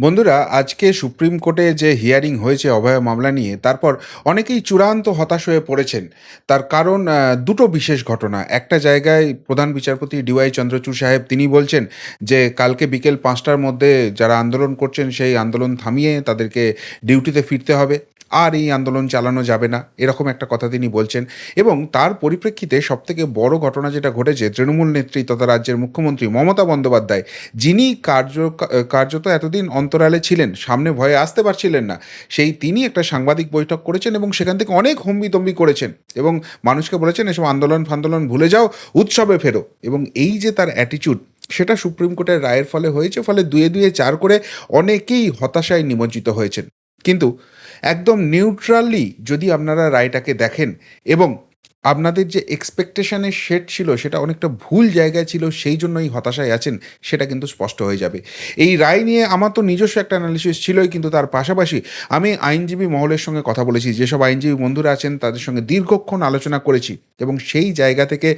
বন্ধুরা, আজকে সুপ্রিম কোর্টে যে হিয়ারিং হয়েছে অভয় মামলা নিয়ে, তারপর অনেকেই চূড়ান্ত হতাশ হয়ে পড়েছেন। তার কারণ দুটো বিশেষ ঘটনা। একটা জায়গায় প্রধান বিচারপতি ডিওয়াই চন্দ্রচূড় সাহেব, তিনি বলছেন যে, কালকে বিকেল পাঁচটার মধ্যে যারা আন্দোলন করছেন, সেই আন্দোলন থামিয়ে তাদেরকে ডিউটিতে ফিরতে হবে। আর এই আন্দোলন চালানো যাবে না, এরকম একটা কথা তিনি বলছেন। এবং তার পরিপ্রেক্ষিতে সবথেকে বড় ঘটনা যেটা ঘটেছে, তৃণমূল নেত্রী তথা রাজ্যের মুখ্যমন্ত্রী মমতা বন্দ্যোপাধ্যায়, যিনি কার্য, কার্যত এতদিন অন্তরালে ছিলেন, সামনে ভয়ে আসতে পারছিলেন না, সেই তিনি একটা সাংবাদিক বৈঠক করেছেন এবং সেখান থেকে অনেক হম্বিতম্বি করেছেন এবং মানুষকে বলেছেন, এসব আন্দোলন ফান্দোলন ভুলে যাও, উৎসবে ফেরো। এবং এই যে তার অ্যাটিচিউড সেটা সুপ্রিম কোর্টের রায়ের ফলে হয়েছে, ফলে দুয়ে দুয়ে চার করে অনেকেই হতাশায় নিমজ্জিত হয়েছেন। কিন্তু একদম নিউট্রালি যদি আপনারা রায়টাকে দেখেন এবং আপনাদের যে এক্সপেকটেশনের শেড ছিল, সেটা অনেকটা ভুল জায়গায় ছিল, সেই জন্যই হতাশায় আছেন, সেটা কিন্তু স্পষ্ট হয়ে যাবে। এই রায় নিয়ে আমার তো নিজস্ব একটা অ্যানালিসিস ছিলই, কিন্তু তার পাশাপাশি আমি আইনজীবী মহলের সঙ্গে কথা বলেছি। যেসব আইনজীবী বন্ধুরা আছেন, তাদের সঙ্গে দীর্ঘক্ষণ আলোচনা করেছি এবং সেই জায়গা থেকে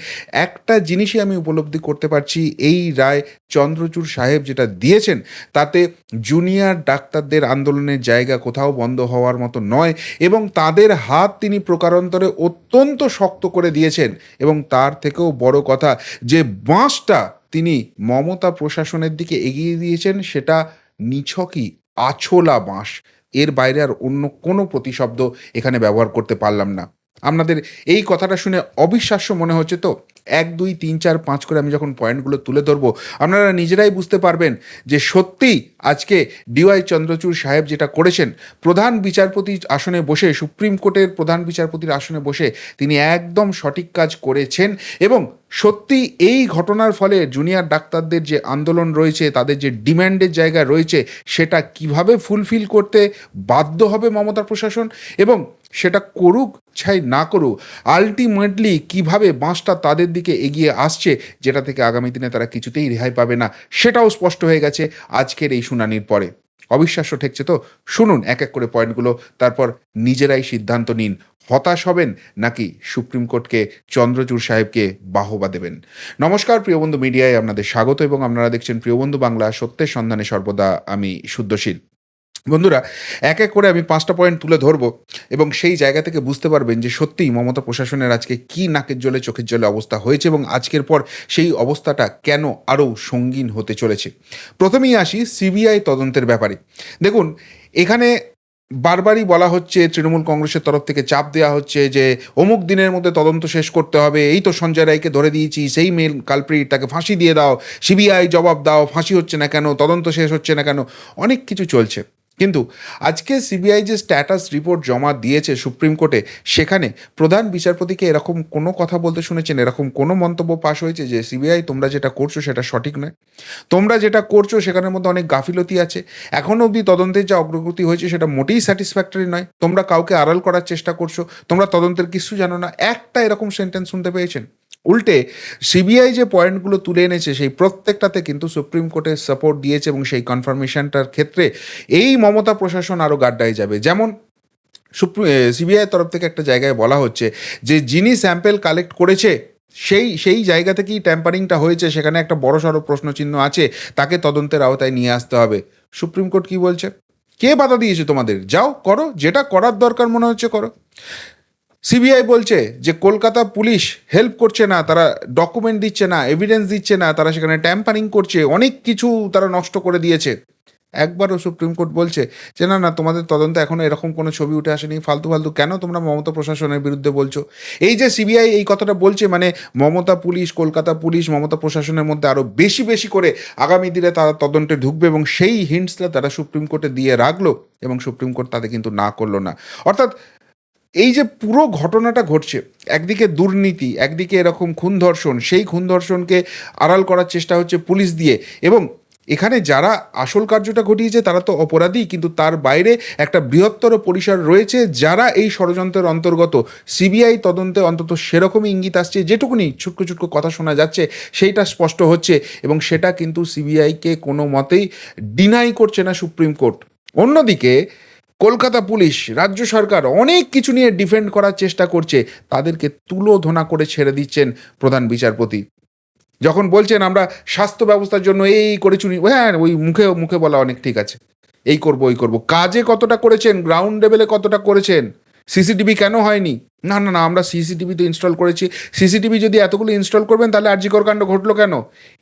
একটা জিনিসই আমি উপলব্ধি করতে পারছি, এই রায় চন্দ্রচূড় সাহেব যেটা দিয়েছেন, তাতে জুনিয়র ডাক্তারদের আন্দোলনের জায়গা কোথাও বন্ধ হওয়ার মতো নয় এবং তাদের হাত তিনি প্রকারান্তরে অত্যন্ত শক্ত করে দিয়েছেন এবং তার থেকেও বড় কথা যে বাঁশটা তিনি মমতা প্রশাসনের দিকে এগিয়ে দিয়েছেন সেটা নিছকই আছোলা বাঁশ। এর বাইরে আর অন্য কোনো প্রতিশব্দ এখানে ব্যবহার করতে পারলাম না। আপনাদের এই কথাটা শুনে অবিশ্বাস্য মনে হচ্ছে তো, এক, দুই, তিন, চার, পাঁচ করে আমি যখন পয়েন্টগুলো তুলে ধরবো, আপনারা নিজেরাই বুঝতে পারবেন যে সত্যিই আজকে ডিওয়াই চন্দ্রচূড় সাহেব যেটা করেছেন, প্রধান বিচারপতি আসনে বসে, সুপ্রিম কোর্টের প্রধান বিচারপতির আসনে বসে তিনি একদম সঠিক কাজ করেছেন এবং সত্যি এই ঘটনার ফলে জুনিয়র ডাক্তারদের যে আন্দোলন রয়েছে, তাদের যে ডিম্যান্ডের জায়গা রয়েছে, সেটা কীভাবে ফুলফিল করতে বাধ্য হবে মমতা প্রশাসন এবং সেটা করুক ছাই না করুক আলটিমেটলি কীভাবে বাঁশটা তাদের দিকে এগিয়ে আসছে, যেটা থেকে আগামী দিনে তারা কিছুতেই রেহাই পাবে না, সেটাও স্পষ্ট হয়ে গেছে আজকের এই শুনানির পরে। অবিশ্বাস্য ঠেকছে তো, শুনুন এক এক করে পয়েন্টগুলো, তারপর নিজেরাই সিদ্ধান্ত নিন, হতাশ হবেন নাকি সুপ্রিম কোর্টকে চন্দ্রচূড় সাহেবকে বাহবা দেবেন। নমস্কার প্রিয়বন্ধু মিডিয়ায় আপনাদের স্বাগত এবং আপনারা দেখছেন প্রিয়বন্ধু বাংলা সত্যের সন্ধানে সর্বদা, আমি শুদ্ধশীল। বন্ধুরা, এক এক করে আমি পাঁচটা পয়েন্ট তুলে ধরবো এবং সেই জায়গা থেকে বুঝতে পারবেন যে সত্যিই মমতা প্রশাসনের আজকে কি নাকের জলে, চোখের জলে অবস্থা হয়েছে এবং আজকের পর সেই অবস্থাটা কেন আরও সঙ্গীন হতে চলেছে। প্রথমেই আসি সিবিআই তদন্তের ব্যাপারে। দেখুন, এখানে বারবারই বলা হচ্ছে, তৃণমূল কংগ্রেসের তরফ থেকে চাপ দেওয়া হচ্ছে যে অমুক দিনের মধ্যে তদন্ত শেষ করতে হবে, এই তো সঞ্জয় রায়কে ধরে দিয়েছি, সেই মেল কালপ্রিট তাকে ফাঁসি দিয়ে দাও, সিবিআই জবাব দাও, ফাঁসি হচ্ছে না কেন, তদন্ত শেষ হচ্ছে না কেন, অনেক কিছু চলছে। কিন্তু আজকে সিবিআই যে স্ট্যাটাস রিপোর্ট জমা দিয়েছে সুপ্রিম কোর্টে সেখানে প্রধান বিচারপতিকে এরকম কোনো কথা বলতে শুনেছেন? এরকম কোনো মন্তব্য পাশ হয়েছে যে সিবিআই তোমরা যেটা করছ সেটা সঠিক নয়? তোমরা যেটা করছ সেখানের মধ্যে অনেক গাফিলতি আছে। এখনও অবধি তদন্তের যা অগ্রগতি হয়েছে সেটা মোটেই স্যাটিসফ্যাক্টরি নয়। তোমরা কাউকে আড়াল করার চেষ্টা করছ, তোমরা তদন্তের কিছু জানো না। একটা এরকম সেন্টেন্স শুনতে পেয়েছেন? উল্টে সিবিআই যে পয়েন্টগুলো তুলে এনেছে, সেই প্রত্যেকটাতে কিন্তু সুপ্রিম কোর্টের সাপোর্ট দিয়েছে এবং সেই কনফার্মেশনটার ক্ষেত্রে এই মমতা প্রশাসন আরও গাড্ডায় যাবে। যেমন সিবিআইয়ের তরফ থেকে একটা জায়গায় বলা হচ্ছে যে, যিনি স্যাম্পেল কালেক্ট করেছে, সেই সেই জায়গা থেকেই ট্যাম্পারিংটা হয়েছে, সেখানে একটা বড় সড়ো প্রশ্নচিহ্ন আছে, তাকে তদন্তের আওতায় নিয়ে আসতে হবে। সুপ্রিম কোর্ট কি বলছে? কে বাধা দিয়েছে তোমাদের? যাও করো, যেটা করার দরকার মনে হচ্ছে করো। সিবিআই বলছে যে কলকাতা পুলিশ হেল্প করছে না, তারা ডকুমেন্ট দিচ্ছে না এভিডেন্স দিচ্ছে না, তারা সেখানে ট্যাম্পারিং করছে, অনেক কিছু তারা নষ্ট করে দিয়েছে। একবারও সুপ্রিম কোর্ট বলছে যে, না না, তোমাদের তদন্ত এখনও এরকম কোনো ছবি উঠে আসেনি। ফালতু ফালতু কেন তোমরা মমতা প্রশাসনের বিরুদ্ধে বলছো? এই যে সিবিআই এই কথাটা বলছে মানে মমতা পুলিশ, কলকাতা পুলিশ, মমতা প্রশাসনের মধ্যে আরও বেশি বেশি করে আগামী দিনে তারা তদন্তে ঢুকবে এবং সেই হিন্টসটা তারা সুপ্রিম কোর্টে দিয়ে রাখল এবং সুপ্রিম কোর্ট তাদের কিন্তু না করল না। অর্থাৎ এই যে পুরো ঘটনাটা ঘটছে, একদিকে দুর্নীতি, একদিকে এরকম খুন ধর্ষণ, সেই খুন ধর্ষণকে আড়াল করার চেষ্টা হচ্ছে পুলিশ দিয়ে এবং এখানে যারা আসল কার্যটা ঘটিয়েছে তারা তো অপরাধী, কিন্তু তার বাইরে একটা বৃহত্তর পরিসর রয়েছে যারা এই ষড়যন্ত্রের অন্তর্গত। সিবিআই তদন্তে অন্তত সেরকমই ইঙ্গিত আসছে, যেটুকুনি ছুটকো ছুটকো কথা শোনা যাচ্ছে সেইটা স্পষ্ট হচ্ছে এবং সেটা কিন্তু সিবিআইকে কোনো মতেই ডিনাই করছে না সুপ্রিম কোর্ট অন্যদিকে কলকাতা পুলিশ, রাজ্য সরকার অনেক কিছু নিয়ে ডিফেন্ড করার চেষ্টা করছে। তাদেরকে তুলোধনা করে ছেড়ে দিচ্ছেন প্রধান বিচারপতি। যখন বলছেন, আমরা স্বাস্থ্য ব্যবস্থার জন্য এই করে চুনি হ্যাঁ ওই মুখে মুখে বলা অনেক ঠিক আছে। এই করব, ওই করব। কাজে কতটা করেছেন? গ্রাউন্ড লেভেলে কতটা করেছেন? সিসিটিভি কেন হয়নি? না না না, আমরা সিসিটিভি তো ইনস্টল করেছি। সিসিটিভি যদি এতগুলো ইনস্টল করবেন, তাহলে আর্যিকর কাণ্ড ঘটলো কেন?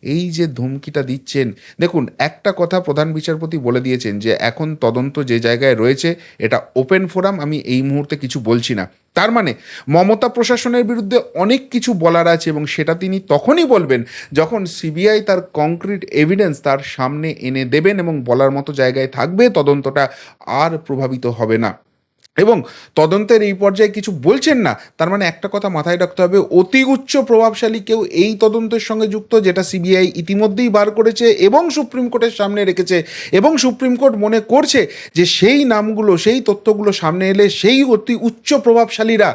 এই যে ধমকিটা দিচ্ছেন, দেখুন, একটা কথা প্রধান বিচারপতি বলে দিয়েছেন যে, এখন তদন্ত যে জায়গায় রয়েছে, এটা ওপেন ফোরাম আমি এই মুহূর্তে কিছু বলছি না। তার মানে মমতা প্রশাসনের বিরুদ্ধে অনেক কিছু বলার আছে এবং সেটা তিনি তখনই বলবেন যখন সিবিআই তার কংক্রিট এভিডেন্স তার সামনে এনে দেবেন এবং বলার মতো জায়গায় থাকবে, তদন্তটা আর প্রভাবিত হবে না। এবং তদন্তের এই পর্যায়ে কিছু বলছেন না, তার মানে একটা কথা মাথায় রাখতে হবে, অতি উচ্চ প্রভাবশালী কেউ এই তদন্তের সঙ্গে যুক্ত, যেটা সিবিআই ইতিমধ্যেই বার করেছে এবং সুপ্রিম কোর্টের সামনে রেখেছে এবং সুপ্রিম কোর্ট মনে করছে যে সেই নামগুলো, সেই তথ্যগুলো সামনে এলে সেই অতি উচ্চ প্রভাবশালীরা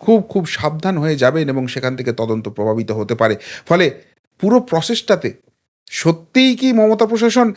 খুব খুব সাবধান হয়ে যাবেন এবং সেখান থেকে তদন্ত প্রভাবিত হতে পারে। ফলে পুরো প্রসেসটাতে সত্যিই কি মমতা প্রশাসন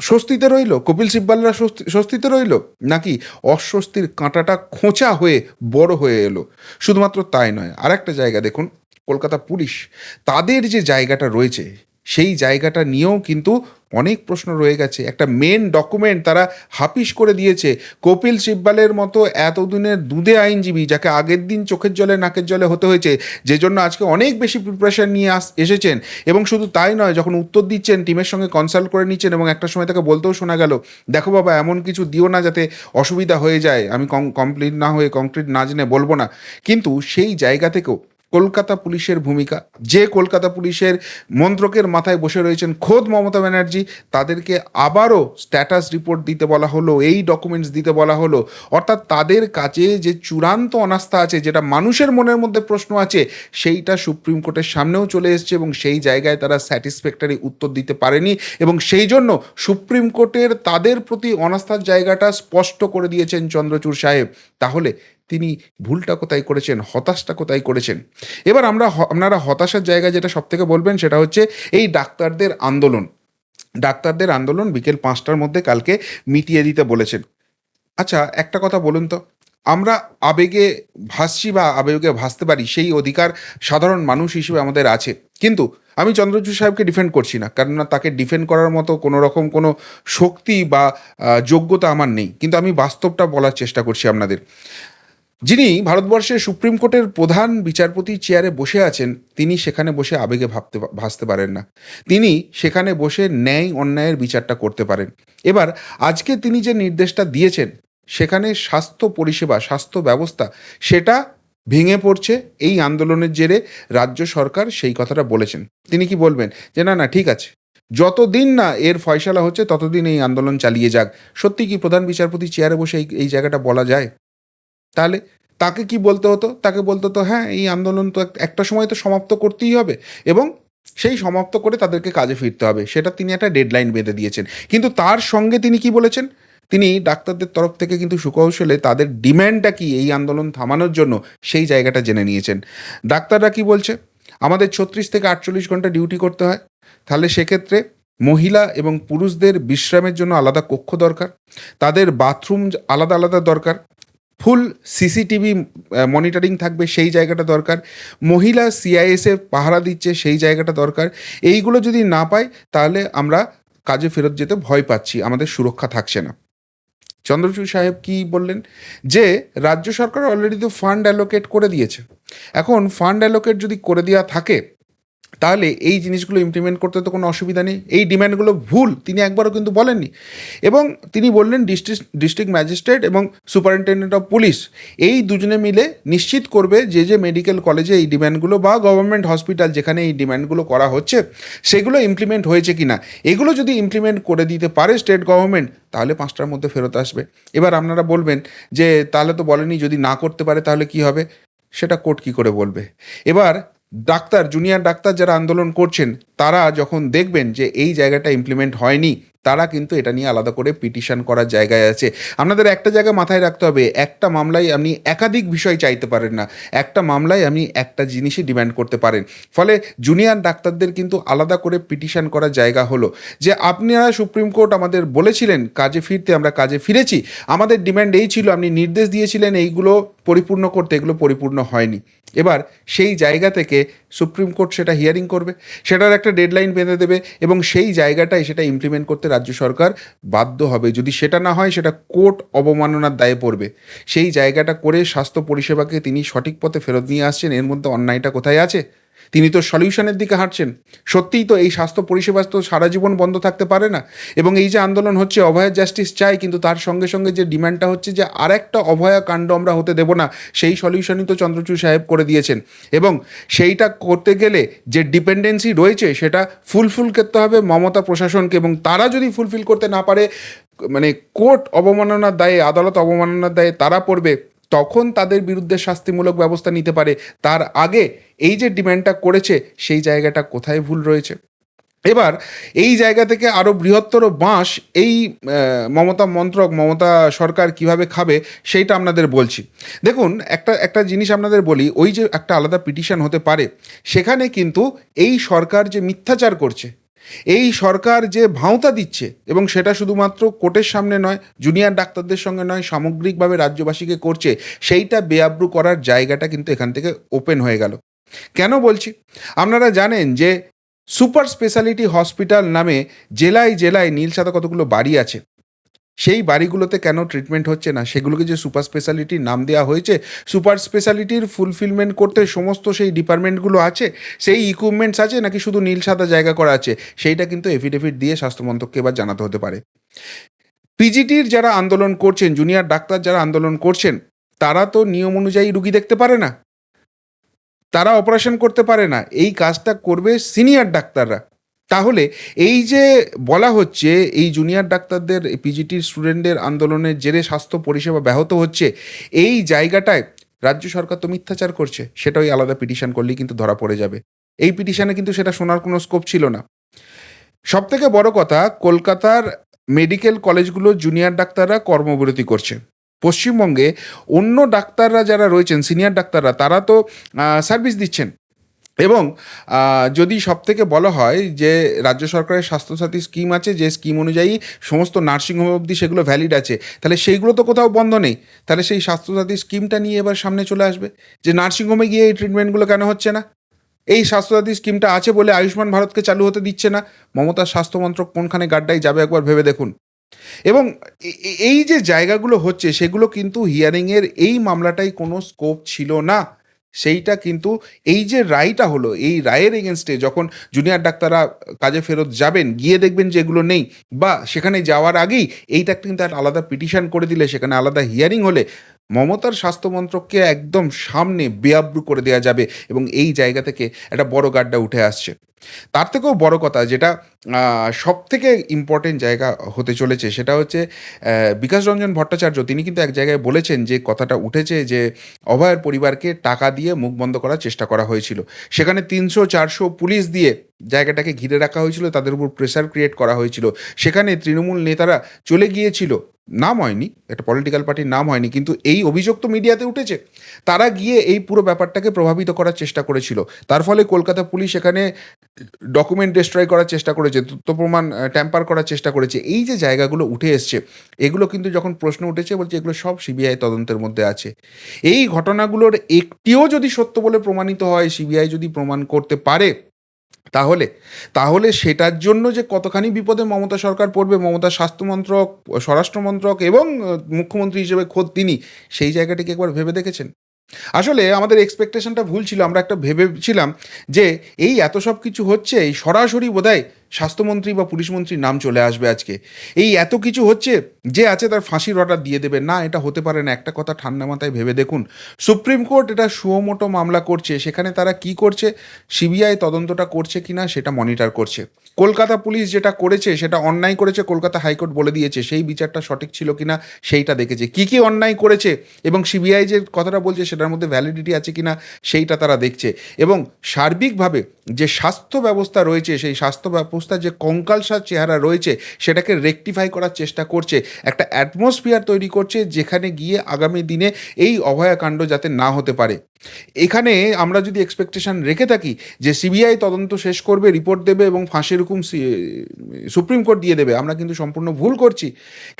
স্বস্তিতে রইল? কপিল সিব্বালরা স্বস্তি- স্বস্তিতে রইল? নাকি অস্বস্তির কাঁটাটা খোঁচা হয়ে বড় হয়ে এলো? শুধুমাত্র তাই নয় আর একটা জায়গা দেখুন, কলকাতা পুলিশ। তাদের যে জায়গাটা রয়েছে সেই জায়গাটা নিয়েও কিন্তু অনেক প্রশ্ন রয়ে গেছে। একটা মেন ডকুমেন্ট তারা হাপিস করে দিয়েছে। কপিল সিব্বালের মতো এতদিনের দুধে আইনজীবী যাকে আগের দিন চোখের জলে নাকের জলে হতে হয়েছে, যে জন্য আজকে অনেক বেশি প্রিপারেশন নিয়ে আস, এসেছেন। এবং শুধু তাই নয়, যখন উত্তর দিচ্ছেন, টিমের সঙ্গে কনসাল্ট করে নিচ্ছেন এবং একটা সময় তাকে বলতেও শোনা গেল, দেখো বাবা, এমন কিছু দিও না যাতে অসুবিধা হয়ে যায়। আমি কমপ্লিট না হয়ে কংক্রিট না জেনে বলব না। কিন্তু সেই জায়গা থেকেও কলকাতা পুলিশের ভূমিকা। যে কলকাতা পুলিশের মন্ত্রকের মাথায় বসে রয়েছেন খোদ মমতা ব্যানার্জি, তাদেরকে আবারও স্ট্যাটাস রিপোর্ট দিতে বলা হলো, এই ডকুমেন্টস দিতে বলা হলো। অর্থাৎ তাদের কাছে যে চূড়ান্ত অনাস্থা আছে, যেটা মানুষের মনের মধ্যে প্রশ্ন আছে, সেইটা সুপ্রিম কোর্টের সামনেও চলে এসছে এবং সেই জায়গায় তারা স্যাটিসফ্যাক্টরি উত্তর দিতে পারেনি এবং সেই জন্য সুপ্রিম কোর্টের তাদের প্রতি অনাস্থার জায়গাটা স্পষ্ট করে দিয়েছেন চন্দ্রচূড় সাহেব। তাহলে তিনি ভুলটা কোথায় করেছেন, হতাশটা কোথায় করেছেন? এবার আমরা আপনারা হতাশার জায়গা যেটা সব থেকে বলবেন সেটা হচ্ছে এই ডাক্তারদের আন্দোলন। ডাক্তারদের আন্দোলন বিকেল পাঁচটার মধ্যে কালকে মিটিয়ে দিতে বলেছেন। আচ্ছা একটা কথা বলুন তো। আমরা আবেগে ভাসছি বা আবেগে ভাসতে পারি, সেই অধিকার সাধারণ মানুষ হিসেবে আমাদের আছে। কিন্তু আমি চন্দ্রচূড় সাহেবকে ডিফেন্ড করছি না, কেননা তাকে ডিফেন্ড করার মতো কোনো রকম কোনো শক্তি বা যোগ্যতা আমার নেই। কিন্তু আমি বাস্তবটা বলার চেষ্টা করছি আপনাদের। যিনি ভারতবর্ষের সুপ্রিম কোর্টের প্রধান বিচারপতি চেয়ারে বসে আছেন, তিনি সেখানে বসে আবেগে ভাবতে ভাসতে পারেন না। তিনি সেখানে বসে ন্যায় অন্যায়ের বিচারটা করতে পারেন। এবার আজকে তিনি যে নির্দেশটা দিয়েছেন, সেখানে স্বাস্থ্য পরিষেবা, স্বাস্থ্য ব্যবস্থা, সেটা ভেঙে পড়ছে। এই আন্দোলনের জেরে রাজ্য সরকার সেই কথাটা বলেছেন। তিনি কি বলবেন? যে না না, ঠিক আছে। যতদিন না এর ফয়সালা হচ্ছে, ততদিন এই আন্দোলন চালিয়ে যাক। সত্যি কি প্রধান বিচারপতি চেয়ারে বসে এই জায়গাটা বলা যায়? তাহলে তাকে কি বলতে হতো? তাকে বলতে হতো হ্যাঁ এই আন্দোলন তো এক- একটা সময় তো সমাপ্ত করতেই হবে। এবং সেই সমাপ্ত করে তাদেরকে কাজে ফিরতে হবে। সেটা তিনি একটা ডেডলাইন বেঁধে দিয়েছেন। কিন্তু তার সঙ্গে তিনি কি বলেছেন? তিনি ডাক্তারদের তরফ থেকে কিন্তু সুকৌশলে তাদের ডিম্যান্ডটা কি এই আন্দোলন থামানোর জন্য সেই জায়গাটা জেনে নিয়েছেন। ডাক্তাররা কি বলছে? আমাদের ছত্রিশ থেকে আটচল্লিশ ঘণ্টা ডিউটি করতে হয়। তাহলে সেক্ষেত্রে মহিলা এবং পুরুষদের বিশ্রামের জন্য আলাদা কক্ষ দরকার। তাদের বাথরুম আলাদা আলাদা দরকার। ফুল সিসিটিভি মনিটরিং থাকবে, সেই জায়গাটা দরকার। মহিলা সিআইএসএফ পাহারা দিচ্ছে, সেই জায়গাটা দরকার। এইগুলো যদি না পাই তাহলে আমরা কাজে ফেরত যেতে ভয় পাচ্ছি, আমাদের সুরক্ষা থাকছে না। চন্দ্রচূড় সাহেব কি বললেন? যে, রাজ্য সরকার অলরেডি তো ফান্ড অ্যালোকেট করে দিয়েছে। এখন ফান্ড অ্যালোকেট যদি করে দেওয়া থাকে তাহলে এই জিনিসগুলো ইমপ্লিমেন্ট করতে তো কোনো অসুবিধা নেই। এই ডিম্যান্ডগুলো ভুল, তিনি একবারও কিন্তু বলেননি। এবং তিনি বললেন ডিস্ট্রিক্ট ডিস্ট্রিক্ট ম্যাজিস্ট্রেট এবং সুপারিনটেন্ডেন্ট অফ পুলিশ এই দুজনে মিলে নিশ্চিত করবে যে যে মেডিকেল কলেজে এই ডিম্যান্ডগুলো বা গভর্নমেন্ট হসপিটাল যেখানে এই ডিম্যান্ডগুলো করা হচ্ছে, সেগুলো ইমপ্লিমেন্ট হয়েছে কি না এগুলো যদি ইমপ্লিমেন্ট করে দিতে পারে স্টেট গভর্নমেন্ট তাহলে পাঁচটার মধ্যে ফেরত আসবে। এবার আপনারা বলবেন যে তাহলে তো বলেনি, যদি না করতে পারে তাহলে কি হবে? সেটা কোর্ট কি করে বলবে? এবার ডাক্তার জুনিয়র ডাক্তার যারা আন্দোলন করছেন, তারা যখন দেখবেন যে এই জায়গাটা ইমপ্লিমেন্ট হয়নি, তারা কিন্তু এটা নিয়ে আলাদা করে পিটিশন করার জায়গায় আছে। আপনাদের একটা জায়গা মাথায় রাখতে হবে, একটা মামলায় আপনি একাধিক বিষয় চাইতে পারেন না, একটা মামলায় আপনি একটা জিনিসই ডিমান্ড করতে পারেন। ফলে জুনিয়র ডাক্তারদের কিন্তু আলাদা করে পিটিশন করার জায়গা হলো। যে আপনারা সুপ্রিম কোর্ট আমাদের বলেছিলেন, কাজে ফিরতে আমরা কাজে ফিরেছি, আমাদের ডিম্যান্ড এই ছিল, আপনি নির্দেশ দিয়েছিলেন, এইগুলো পরিপূর্ণ করতে, এগুলো পরিপূর্ণ হয়নি। এবার সেই জায়গা থেকে সুপ্রিম কোর্ট সেটা হিয়ারিং করবে, সেটার একটা ডেডলাইন বেঁধে দেবে এবং সেই জায়গাটায় সেটা ইমপ্লিমেন্ট করতে রাজ্য সরকার বাধ্য হবে। যদি সেটা না হয়, সেটা কোর্ট অবমাননার দায়ে পড়বে। সেই জায়গাটা করে স্বাস্থ্য পরিষেবাকে তিনি সঠিক পথে ফেরত নিয়ে আসছেন। এর মধ্যে অন্যায়টা কোথায় আছে? তিনি তো সলিউশনের দিকে হাঁটছেন। সত্যিই তো এই স্বাস্থ্য পরিষেবা তো সারা জীবন বন্ধ থাকতে পারে না। এবং এই যে আন্দোলন হচ্ছে, অভয়া জাস্টিস চাই, কিন্তু তার সঙ্গে সঙ্গে যে ডিমান্ডটা হচ্ছে যে আর একটা অভয়া কাণ্ড আমরা হতে দেব না, সেই সলিউশনই তো চন্দ্রচূড় সাহেব করে দিয়েছেন। এবং সেইটা করতে গেলে যে ডিপেন্ডেন্সি রয়েছে, সেটা ফুলফিল করতে হবে মমতা প্রশাসনকে। এবং তারা যদি ফুলফিল করতে না পারে মানে কোর্ট অবমাননার দায়ে, আদালত অবমাননার দায়ে তারা পড়বে। তখন তাদের বিরুদ্ধে শাস্তিমূলক ব্যবস্থা নিতে পারে। তার আগে এই যে ডিমান্ডটা করেছে, সেই জায়গাটা কোথায় ভুল রয়েছে? এবার এই জায়গা থেকে আরও বৃহত্তর বাঁশ এই মমতা মন্ত্রক, মমতা সরকার কীভাবে খাবে সেইটা আপনাদের বলছি। দেখুন, একটা একটা জিনিস আপনাদের বলি, ওই যে একটা আলাদা পিটিশন হতে পারে। সেখানে কিন্তু এই সরকার যে মিথ্যাচার করছে এই সরকার যে ভাঁওতা দিচ্ছে এবং সেটা শুধুমাত্র কোর্টের সামনে নয় জুনিয়র ডাক্তারদের সঙ্গে নয়, সামগ্রিকভাবে রাজ্যবাসীকে করছে, সেইটা বেআব্রু করার জায়গাটা কিন্তু এখান থেকে ওপেন হয়ে গেল। কেন বলছি? আপনারা জানেন যে সুপার স্পেশালিটি হসপিটাল নামে জেলায় জেলায় নীল সাদা কতগুলো বাড়ি আছে। সেই বাড়িগুলোতে কেন ট্রিটমেন্ট হচ্ছে না? সেগুলোকে যে সুপার স্পেশালিটির নাম দেওয়া হয়েছে সুপার স্পেশালিটির ফুলফিলমেন্ট করতে সমস্ত সেই ডিপার্টমেন্টগুলো আছে, সেই ইকুইপমেন্টস আছে নাকি শুধু নীল সাদা জায়গা করা আছে? সেইটা কিন্তু এফিডেভিট দিয়ে স্বাস্থ্যমন্ত্রককে এবার জানাতে হতে পারে। পিজিটির যারা আন্দোলন করছেন জুনিয়র ডাক্তার যারা আন্দোলন করছেন, তারা তো নিয়ম অনুযায়ী রুগী দেখতে পারে না। তারা অপারেশন করতে পারে না। এই কাজটা করবে সিনিয়র ডাক্তাররা। তাহলে এই যে বলা হচ্ছে এই জুনিয়র ডাক্তারদের পিজিটির স্টুডেন্টদের আন্দোলনের জেরে স্বাস্থ্য পরিষেবা ব্যাহত হচ্ছে, এই জায়গাটায় রাজ্য সরকার তো মিথ্যাচার করছে সেটাই আলাদা পিটিশন করলেই কিন্তু ধরা পড়ে যাবে। এই পিটিশনে কিন্তু সেটা শোনার কোনো স্কোপ ছিল না। সব থেকে বড় কথা, কলকাতার মেডিকেল কলেজগুলো জুনিয়র ডাক্তাররা কর্মবিরতি করছে। পশ্চিমবঙ্গে অন্য ডাক্তাররা যারা রয়েছেন সিনিয়র ডাক্তাররা, তারা তো সার্ভিস দিচ্ছেন। এবং যদি সব থেকে বলা হয় যে রাজ্য সরকারের স্বাস্থ্যসাথী স্কিম আছে, যে স্কিম অনুযায়ী সমস্ত নার্সিংহোম অবধি সেগুলো ভ্যালিড আছে, তাহলে সেইগুলো তো কোথাও বন্ধ নেই। তাহলে সেই স্বাস্থ্যসাথী স্কিমটা নিয়ে এবার সামনে চলে আসবে। যে নার্সিংহোমে গিয়ে এই ট্রিটমেন্টগুলো কেন হচ্ছে না? এই স্বাস্থ্যসাথী স্কিমটা আছে বলে আয়ুষ্মান ভারতকে চালু হতে দিচ্ছে না। মমতার স্বাস্থ্যমন্ত্রক কোনখানে গাড্ডায় যাবে একবার ভেবে দেখুন। এবং এই যে জায়গাগুলো হচ্ছে, সেগুলো কিন্তু হিয়ারিংয়ের এই মামলাটাই কোনো স্কোপ ছিল না। সেইটা কিন্তু এই যে রায়টা হলো, এই রায়ের এগেনস্টে যখন জুনিয়র ডাক্তাররা কাজে ফেরত যাবেন, গিয়ে দেখবেন যে এগুলো নেই, বা সেখানে যাওয়ার আগেই এইটা কিন্তু একটা আলাদা পিটিশন করে দিলে, সেখানে আলাদা হিয়ারিং হলে মমতার স্বাস্থ্যমন্ত্রককে একদম সামনে বেআব্রু করে দেওয়া যাবে এবং এই জায়গা থেকে একটা বড় গাড্ডা উঠে আসছে। তার থেকেও বড় কথা যেটা সব থেকে ইম্পর্টেন্ট জায়গা হতে চলেছে সেটা হচ্ছে বিকাশ রঞ্জন ভট্টাচার্য, তিনি কিন্তু এক জায়গায় বলেছেন যে কথাটা উঠেছে যে অভয়ের পরিবারকে টাকা দিয়ে মুখ বন্ধ করার চেষ্টা করা হয়েছিল। সেখানে তিনশো, চারশো পুলিশ দিয়ে জায়গাটাকে ঘিরে রাখা হয়েছিল, তাদের উপর প্রেসার ক্রিয়েট করা হয়েছিল। সেখানে তৃণমূল নেতারা চলে গিয়েছিল। নাম হয়নি, একটা পলিটিক্যাল পার্টির নাম হয়নি, কিন্তু এই অভিযোগ তো মিডিয়াতে উঠেছে। তারা গিয়ে এই পুরো ব্যাপারটাকে প্রভাবিত করার চেষ্টা করেছিল। তার ফলে কলকাতা পুলিশ এখানে ডকুমেন্ট ডিস্ট্রয় করার চেষ্টা করেছে তথ্য প্রমাণ ট্যাম্পার করার চেষ্টা করেছে, এই যে জায়গাগুলো উঠে এসছে, এগুলো কিন্তু যখন প্রশ্ন উঠেছে বলছে এগুলো সব সিবিআই তদন্তের মধ্যে আছে। এই ঘটনাগুলোর একটিও যদি সত্য বলে প্রমাণিত হয়, সিবিআই যদি প্রমাণ করতে পারে, তাহলে তাহলে সেটার জন্য যে কতখানি বিপদে মমতা সরকার পড়বে, মমতা স্বাস্থ্যমন্ত্রক স্বরাষ্ট্রমন্ত্রক এবং মুখ্যমন্ত্রী হিসেবে খোদ তিনি, সেই জায়গাটিকে একবার ভেবে দেখেছেন? আসলে আমাদের এক্সপেকটেশনটা ভুল ছিল, আমরা একটা ভেবেছিলাম যে এই এত সব কিছু হচ্ছে, এই সরাসরি বোধহয় স্বাস্থ্যমন্ত্রী বা পুলিশ মন্ত্রীর নাম চলে আসবে আজকে। এই এত কিছু হচ্ছে যে আছে তার ফাঁসির অর্ডার দিয়ে দেবে। না, এটা হতে পারে না। একটা কথা ঠান্ডা মাথায় ভেবে দেখুন। সুপ্রিম কোর্ট এটা সুমোটো মামলা করছে। সেখানে তারা কি করছে? সিবিআই তদন্তটা করছে কিনা সেটা মনিটর করছে। কলকাতা পুলিশ যেটা করেছে সেটা অন্যায় করেছে, কলকাতা হাইকোর্ট বলে দিয়েছে। সেই বিচারটা সঠিক ছিল কিনা সেইটা দেখেছে। কি কি অন্যায় করেছে এবং সিবিআই যে কথাটা বলছে সেটার মধ্যে ভ্যালিডিটি আছে কিনা সেইটা তারা দেখছে। এবং সার্বিকভাবে যে স্বাস্থ্য ব্যবস্থা রয়েছে, সেই স্বাস্থ্য ব্যবস্থা সংস্থার যে কঙ্কালসার চেহারা রয়েছে, সেটাকে রেকটিফাই করার চেষ্টা করছে। একটা অ্যাটমসফিয়ার তৈরি করছে, যেখানে গিয়ে আগামী দিনে এই অভয়াকাণ্ড যাতে না হতে পারে। এখানে আমরা যদি এক্সপেকটেশন রেখে থাকি যে সিবিআই তদন্ত শেষ করবে রিপোর্ট দেবে এবং ফাঁসির হুকুম সুপ্রিম কোর্ট দিয়ে দেবে, আমরা কিন্তু সম্পূর্ণ ভুল করছি।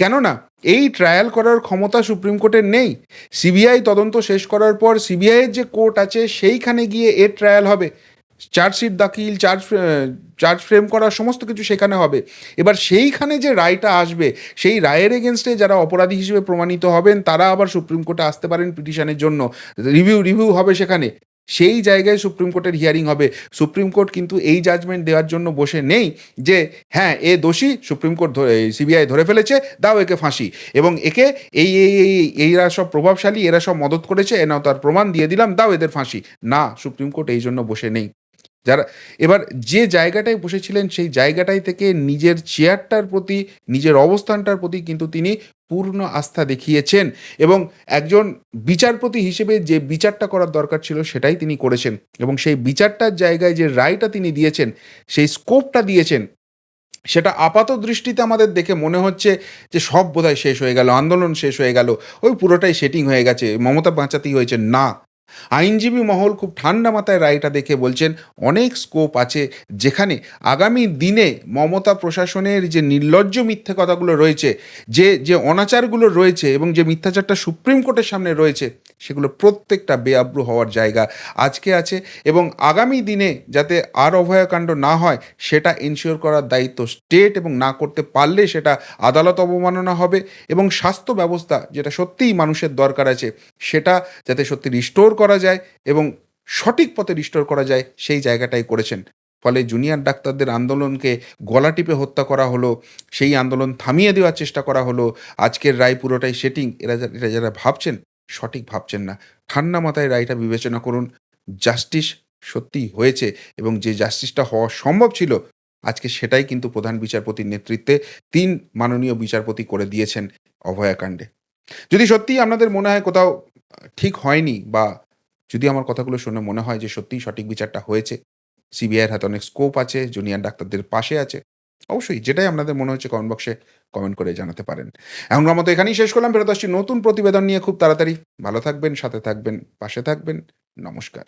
কেননা, এই ট্রায়াল করার ক্ষমতা সুপ্রিম কোর্টের নেই। সিবিআই তদন্ত শেষ করার পর সিবিআইয়ের যে কোর্ট আছে, সেইখানে গিয়ে এর ট্রায়াল হবে। চার্জশিট দাখিল, চার্জ চার্জ ফ্রেম করা, সমস্ত কিছু সেখানে হবে। এবার সেইখানে যে রায়টা আসবে, সেই রায়ের এগেনস্টে যারা অপরাধী হিসেবে প্রমাণিত হবেন, তারা আবার সুপ্রিম কোর্টে আসতে পারেন পিটিশনের জন্য। রিভিউ রিভিউ হবে সেখানে। সেই জায়গায় সুপ্রিম কোর্টের হিয়ারিং হবে। সুপ্রিম কোর্ট কিন্তু এই জাজমেন্ট দেওয়ার জন্য বসে নেই যে হ্যাঁ এ দোষী, সুপ্রিম কোর্ট সিবিআই ধরে ফেলেছে, দাও একে ফাঁসি। এবং একে এই এই এই, এইরা সব প্রভাবশালী, এরা সব মদত করেছে এনাও তার প্রমাণ দিয়ে দিলাম, দাও এদের ফাঁসি। না, সুপ্রিম কোর্ট এই জন্য বসে নেই। যারা এবার যে জায়গাটায় বসেছিলেন সেই জায়গাটাই থেকে নিজের চেয়ারটার প্রতি, নিজের অবস্থানটার প্রতি কিন্তু তিনি পূর্ণ আস্থা দেখিয়েছেন এবং একজন বিচারপতি হিসেবে যে বিচারটা করার দরকার ছিল সেটাই তিনি করেছেন এবং সেই বিচারটার জায়গায় যে রায়টা তিনি দিয়েছেন, সেই স্কোপটা দিয়েছেন, সেটা আপাত দৃষ্টিতে আমাদের দেখে মনে হচ্ছে যে সব বোধহয় শেষ হয়ে গেল, আন্দোলন শেষ হয়ে গেল, ওই পুরোটাই সেটিং হয়ে গেছে, মমতা বাঁচাতেই হয়েছে, না। আইনজীবী মহল খুব ঠান্ডা মাথায় রায়টা দেখে বলছেন, অনেক স্কোপ আছে যেখানে আগামী দিনে মমতা প্রশাসনের যে নির্লজ্জ মিথ্যে কথাগুলো রয়েছে, যে যে অনাচারগুলো রয়েছে এবং যে মিথ্যাচারটা সুপ্রিম কোর্টের সামনে রয়েছে, সেগুলো প্রত্যেকটা বেআব্রু হওয়ার জায়গা আজকে আছে এবং আগামী দিনে যাতে আর অভয়াকাণ্ড না হয়, সেটা এনশিওর করার দায়িত্ব স্টেট এবং না করতে পারলে সেটা আদালত অবমাননা হবে এবং স্বাস্থ্য ব্যবস্থা যেটা সত্যিই মানুষের দরকার আছে, সেটা যাতে সত্যি রিস্টোর করা যায় এবং সঠিক পথে রিস্টোর করা যায় সেই জায়গাটাই করেছেন। ফলে জুনিয়র ডাক্তারদের আন্দোলনকে গলা টিপে হত্যা করা হলো, সেই আন্দোলন থামিয়ে দেওয়ার চেষ্টা করা হলো, আজকের রায় পুরোটাই সেটিং এরা এরা যারা ভাবছেন, সঠিক ভাবছেন না। ঠান্ডা মাথায় রায়টা বিবেচনা করুন জাস্টিস সত্যিই হয়েছে এবং যে জাস্টিসটা হওয়া সম্ভব ছিল, আজকে সেটাই কিন্তু প্রধান বিচারপতির নেতৃত্বে তিন মাননীয় বিচারপতি করে দিয়েছেন অভয়াকাণ্ডে। যদি সত্যিই আপনাদের মনে হয় কোথাও ঠিক হয়নি বা যদি আমার কথাগুলো শুনে মনে হয় যে সত্যিই সঠিক বিচারটা হয়েছে সিবিআইয়ের হাতে অনেক স্কোপ আছে জুনিয়র ডাক্তারদের পাশে আছে, অবশ্যই যেটাই আপনাদের মনে হচ্ছে কমেন্ট বক্সে কমেন্ট করে জানাতে পারেন। এখনকার মতো এখানেই শেষ করলাম। ফেরত আসছি নতুন প্রতিবেদন নিয়ে খুব তাড়াতাড়ি। ভালো থাকবেন, সাথে থাকবেন, পাশে থাকবেন। নমস্কার।